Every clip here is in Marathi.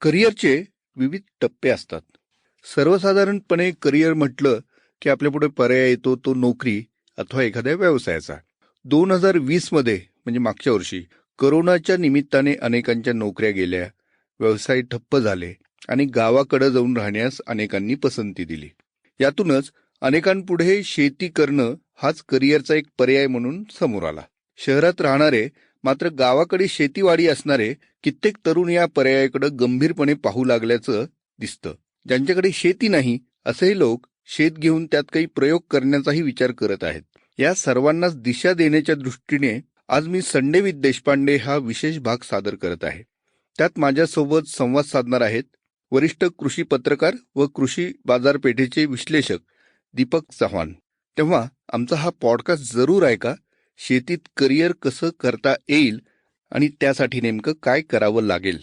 करिअरचे विविध टप्पे असतात. सर्वसाधारणपणे करिअर म्हटलं की आपल्यापुढे पर्याय येतो तो नोकरी अथवा एखाद्या व्यवसायाचा. दोन हजार वीसमध्ये म्हणजे मागच्या वर्षी करोनाच्या निमित्ताने अनेकांच्या नोकऱ्या गेल्या व्यवसाय ठप्प झाले आणि गावाकडे जाऊन राहण्यास अनेकांनी पसंती दिली. यातूनच अनेकांपुढे शेती करणं हाच करिअरचा एक पर्याय म्हणून समोर आला. शहरात राहणारे मात्र गावाकडे शेतीवाडी असणारे कित्येक तरुण या पर्यायाकडे गंभीरपणे पाहू लागल्याचं दिसतं. ज्यांच्याकडे शेती नाही असेही लोक शेत घेऊन त्यात काही प्रयोग करण्याचाही विचार करत आहेत. या सर्वांनाच दिशा देण्याच्या दृष्टीने आज मी संडे देशपांडे हा विशेष भाग सादर करत आहे. त्यात माझ्यासोबत संवाद साधणार आहेत वरिष्ठ कृषी पत्रकार व कृषी बाजारपेठेचे विश्लेषक दीपक चव्हाण. तेव्हा आमचा हा पॉडकास्ट जरूर ऐका शेतीत करिअर कसं करता येईल आणि त्यासाठी नेमकं काय करावं लागेल?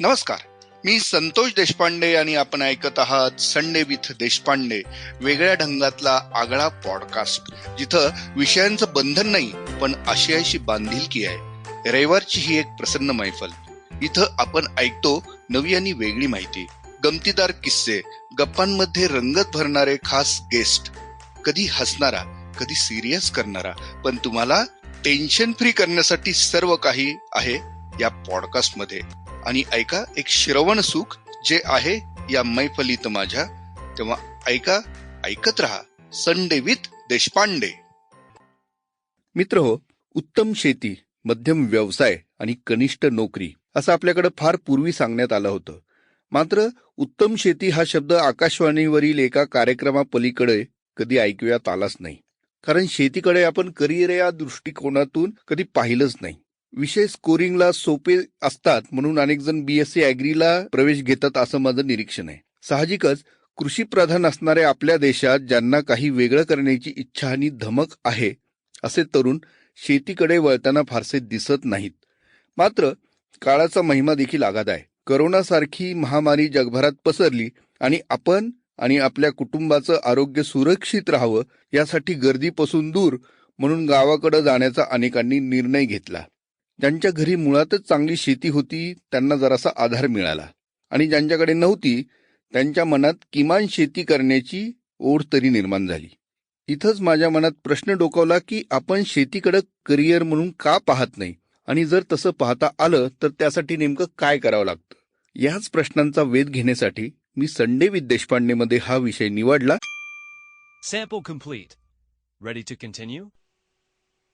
नमस्कार. मी संतोष देशपांडे आणि आपण ऐकत आहात संडे विथ देशपांडे वेगळ्या ढंगातला आगळा पॉडकास्ट जिथं विषयांचं बंधन नाही पण आशयाशी बांधिलकी आहे. रविवारची ही एक प्रसन्न मैफल. इथं आपण ऐकतो नवी आणि वेगळी माहिती. गमतीदार किस्से गप्पांमध्ये रंगत भरणारे खास गेस्ट कधी हसणारा कधी सिरियस करणारा. पण तुम्हाला टेन्शन फ्री करण्यासाठी सर्व काही आहे या पॉडकास्टमध्ये. आणि ऐका एक श्रवण सुख जे आहे या मैफलीत माझ्या. तेव्हा ऐका ऐकत राहा. Sunday with Deshpande. मित्र हो उत्तम शेती मध्यम व्यवसाय आणि कनिष्ठ नोकरी असं आपल्याकडे फार पूर्वी सांगण्यात आलं होतं. मात्र उत्तम शेती हा शब्द आकाशवाणीवरील एका कार्यक्रमापलीकडे कधी ऐकूयात आलाच नाही. कारण शेतीकडे आपण करिअर या दृष्टिकोनातून कधी पाहिलंच नाही. विषय स्कोरिंगला सोपे असतात म्हणून अनेक जण बीएससी अॅग्रीला प्रवेश घेतात असं माझं निरीक्षण आहे. साहजिकच कृषी प्रधान असणाऱ्या आपल्या देशात ज्यांना काही वेगळं करण्याची इच्छा आणि धमक आहे असे तरुण शेतीकडे वळताना फारसे दिसत नाहीत. मात्र काळाचा महिमा देखील आघात आहे. करोनासारखी महामारी जगभरात पसरली आणि आपण आणि आपल्या कुटुंबाचं आरोग्य सुरक्षित राहावं यासाठी गर्दीपासून दूर म्हणून गावाकडे जाण्याचा अनेकांनी निर्णय घेतला. ज्यांच्या घरी मुळातच चांगली शेती होती त्यांना जरासा आधार मिळाला. आणि ज्यांच्याकडे नव्हती त्यांच्या मनात किमान शेती करण्याची ओढ तरी निर्माण झाली. इथंच माझ्या मनात प्रश्न डोकावला की आपण शेतीकडे करिअर म्हणून का पाहत नाही? आणि जर तसं पाहता आलं तर त्यासाठी नेमकं काय करावं लागतं? याच प्रश्नांचा वेध घेण्यासाठी मी संडे विथ देशपांडेमध्ये हा विषय निवडला Sample complete. Ready to continue?